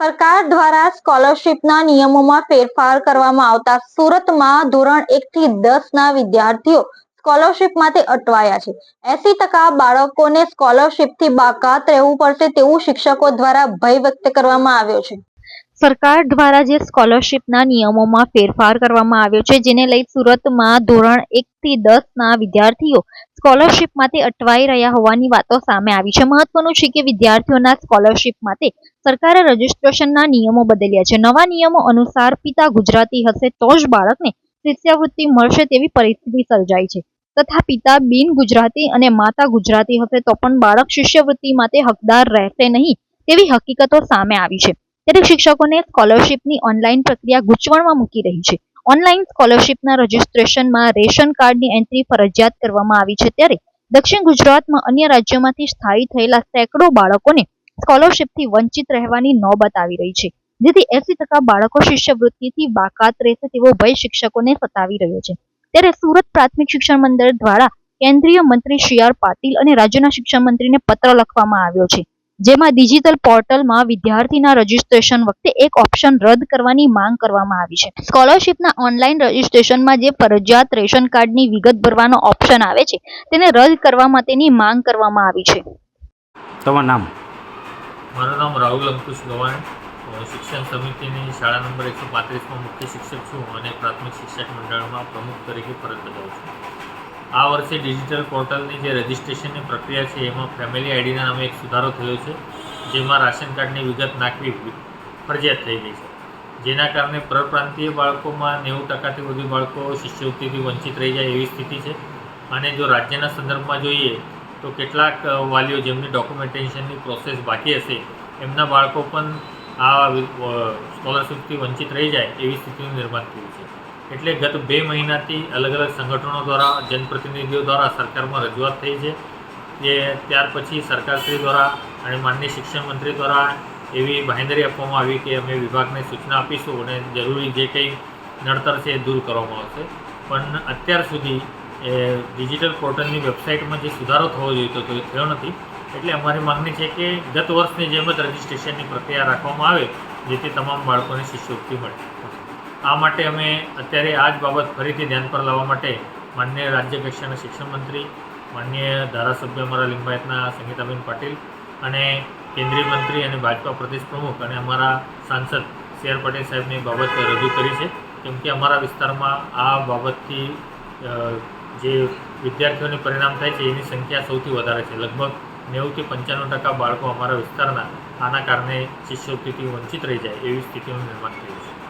સરકાર દ્વારા સ્કોલરશીપના નિયમોમાં ફેરફાર કરવામાં આવતા સુરતમાં ધોરણ એક થી દસ ના વિદ્યાર્થીઓ સ્કોલરશીપ માટે અટવાયા છે. એસી ટકા બાળકોને સ્કોલરશીપથી બાકાત રહેવું પડશે તેવું શિક્ષકો દ્વારા ભય વ્યક્ત કરવામાં આવ્યો છે. સરકાર દ્વારા જે સ્કોલરશિપના નિયમોમાં ફેરફાર કરવામાં આવ્યો છે, જેને લઈ સુરતમાં ધોરણ એક થી દસ ના વિદ્યાર્થીઓ સ્કોલરશિપ માટે અટવાઈ રહ્યા હોવાની વાતો સામે આવી છે. મહત્વનું છે કે વિદ્યાર્થીઓના સ્કોલરશિપ માટે સરકારે રજીસ્ટ્રેશનના નિયમો બદલ્યા છે. નવા નિયમો અનુસાર પિતા ગુજરાતી હશે તો જ બાળકને શિષ્યવૃત્તિ મળશે તેવી પરિસ્થિતિ સર્જાઈ છે. તથા પિતા બિન ગુજરાતી અને માતા ગુજરાતી હશે તો પણ બાળક શિષ્યવૃત્તિ માટે હકદાર રહેશે નહીં તેવી હકીકતો સામે આવી છે. ત્યારે શિક્ષકોને સ્કોલરશિપની ઓનલાઈન પ્રક્રિયા ગૂંચવણમાં મૂકી રહી છે. ઓનલાઈન સ્કોલરશીપના રજીસ્ટ્રેશનમાં રેશન કાર્ડની એન્ટ્રી ફરજિયાત કરવામાં આવી છે ત્યારે દક્ષિણ ગુજરાતમાં અન્ય રાજ્યોમાંથી સ્થાયી થયેલા સેંકડો બાળકોને સ્કોલરશિપથી વંચિત રહેવાની નોબત આવી રહી છે. જેથી એસી ટકા બાળકો શિષ્યવૃત્તિથી બાકાત રહેશે તેવો ભય શિક્ષકોને સતાવી રહ્યો છે. ત્યારે સુરત પ્રાથમિક શિક્ષણ મંડળ દ્વારા કેન્દ્રીય મંત્રી સી આર પાટીલ અને રાજ્યના શિક્ષણ મંત્રીને પત્ર લખવામાં આવ્યો છે. જેમાં ડિજિટલ પોર્ટલમાં વિદ્યાર્થીના રજીસ્ટ્રેશન વખતે એક ઓપ્શન રદ કરવાની માંગ કરવામાં આવી છે. સ્કોલરશિપના ઓનલાઈન રજીસ્ટ્રેશનમાં જે ફરજિયાત રેશન કાર્ડની વિગત ભરવાનો ઓપ્શન આવે છે તેને રદ કરવા માટેની માંગ કરવામાં આવી છે. તમારું નામ? મારું નામ રાહુલ અંકુશ ગવાણ શિક્ષણ સમિતિની શાળા નંબર એકસો પાંત્રીસમાં મુખ્ય શિક્ષક છું અને પ્રાથમિક શિક્ષક મંડળમાં પ્રમુખ તરીકે ફરજ બજાવું છું. આ વર્ષે ડિજિટલ પોર્ટલની જે રજિસ્ટ્રેશનની પ્રક્રિયા છે, એમાં ફેમિલી આઈડીના નામે એક સુધારો થયો છે, જેમાં રાશન કાર્ડની વિગત નાખવી ફરજિયાત થઈ ગઈ છે. જેના કારણે પરપ્રાંતીય બાળકોમાં નેવું ટકાથી વધુ બાળકો શિષ્યવૃત્તિથી વંચિત રહી જાય એવી સ્થિતિ છે. અને જો રાજ્યના સંદર્ભમાં જોઈએ, તો કેટલાક વાલીઓ જેમની ડોક્યુમેન્ટેશનની પ્રોસેસ બાકી હશે, એમના બાળકો પણ આ સ્કોલરશીપથી વંચિત રહી જાય એવી સ્થિતિનું નિર્માણ થયું છે. એટલે ગત બે મહિનાથી અલગ અલગ સંગઠનો દ્વારા, જનપ્રતિનિધિઓ દ્વારા સરકારમાં રજૂઆત થઈ છે જે ત્યાર પછી સરકારશ્રી દ્વારા અને માનનીય શિક્ષણ મંત્રી દ્વારા એવી બાંહેધરી આપવામાં આવી કે અમે વિભાગને સૂચના આપીશું અને જરૂરી જે કંઈ નડતર છે એ દૂર કરવામાં આવશે. પણ અત્યાર સુધી એ ડિજિટલ પોર્ટલની વેબસાઇટમાં જે સુધારો થવો જોઈતો હતો એ થયો નથી. એટલે અમારી માગણી છે કે ગત વર્ષની જેમ જ રજિસ્ટ્રેશનની પ્રક્રિયા રાખવામાં આવે, જેથી તમામ બાળકોને શિષ્યવૃત્તિ મળે. આ માટે અમે અત્યારે આ જ બાબત ફરીથી ધ્યાન પર લાવવા માટે માનનીય રાજ્ય કક્ષાના શિક્ષણ મંત્રી, માનનીય ધારાસભ્ય અમારા લિંબાયતના સંગીતાબેન પાટીલ અને કેન્દ્રીય મંત્રી અને ભાજપા પ્રદેશ પ્રમુખ અને અમારા સાંસદ સી આર પટેલ સાહેબની બાબત રજૂ કરી છે. કેમ કે અમારા વિસ્તારમાં આ બાબતથી જે વિદ્યાર્થીઓને પરિણામ થાય છે એની સંખ્યા સૌથી વધારે છે. લગભગ નેવુંથી પંચાણું ટકા બાળકો અમારા વિસ્તારના, આના કારણે શિષ્યવૃત્તિથી વંચિત રહી જાય એવી સ્થિતિનું નિર્માણ થયું છે.